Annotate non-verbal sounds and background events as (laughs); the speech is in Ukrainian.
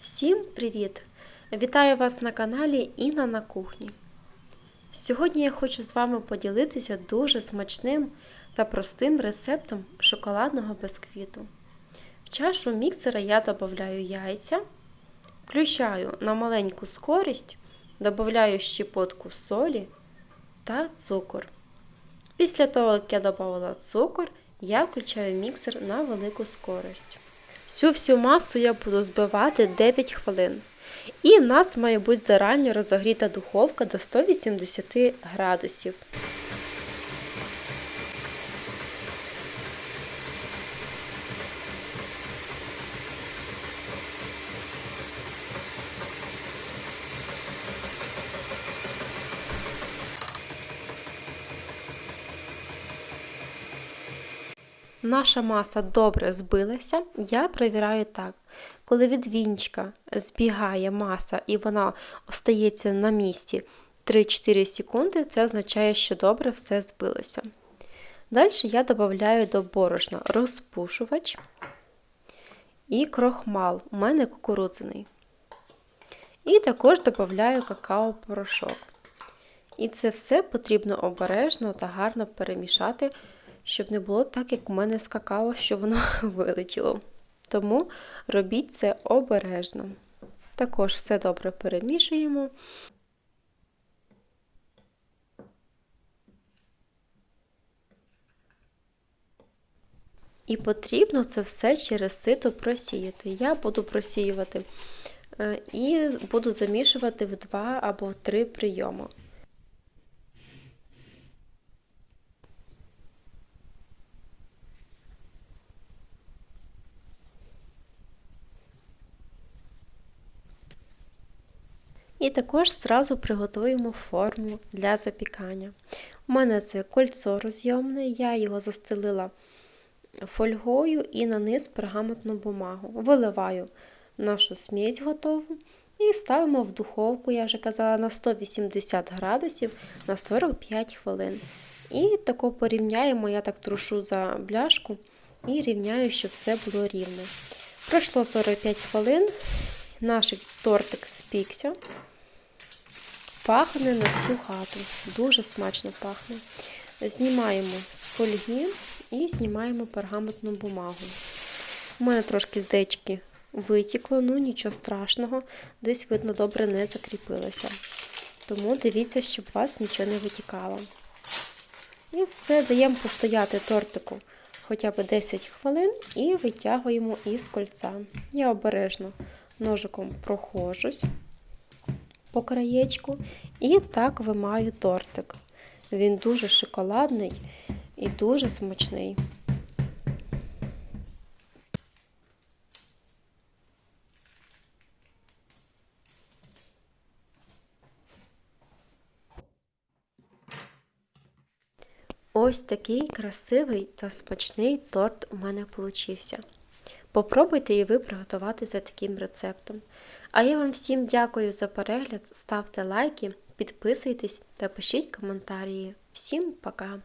Всім привіт! Вітаю вас на каналі Інна на кухні. Сьогодні я хочу з вами поділитися дуже смачним та простим рецептом шоколадного бисквіту. В чашу міксера я додаю яйця, включаю на маленьку скорість, додаю щепотку солі та цукор. Після того, як я додала цукор, я включаю міксер на велику скорость. Цю всю масу я буду збивати 9 хвилин. І в нас має бути зарані розогріта духовка до 180 градусів. Наша маса добре збилася, я перевіряю так. Коли від вінчика збігає маса і вона остається на місці 3-4 секунди, це означає, що добре все збилося. Далі я додаю до борошна розпушувач і крохмал, у мене кукурудзяний. І також додаю какао-порошок. І це все потрібно обережно та гарно перемішати щоб не було так, як у мене з какао, що воно (laughs) вилетіло. Тому робіть це обережно. Також все добре перемішуємо. І потрібно це все через сито просіяти. Я буду просіювати е, і буду замішувати в два або в три прийоми. І також зразу приготуємо форму для запікання. У мене це кольцо розйомне, я його застелила фольгою і на низ пергаментну бумагу. Виливаю нашу смесь готову і ставимо в духовку, я вже казала, на 180 градусів на 45 хвилин. І тако порівняємо, я так трушу за бляшку і рівняю, щоб все було рівно. Пройшло 45 хвилин, наш тортик спікся. Пахне на всю хату. Дуже смачно пахне. Знімаємо з фольги і знімаємо пергаментну бумагу. У мене трошки з дечки витікло, ну нічого страшного, десь, видно, добре не закріпилося. Тому дивіться, щоб у вас нічого не витікало. І все, даємо постояти тортику хоча б 10 хвилин і витягуємо із кольця. Я обережно ножиком прохожусь по краєчку. І так вимаю тортик. Він дуже шоколадний і дуже смачний. Ось такий красивий та смачний торт у мене получився. Попробуйте і ви приготувати за таким рецептом. А я вам всім дякую за перегляд, ставте лайки, підписуйтесь та пишіть коментарі. Всім пока!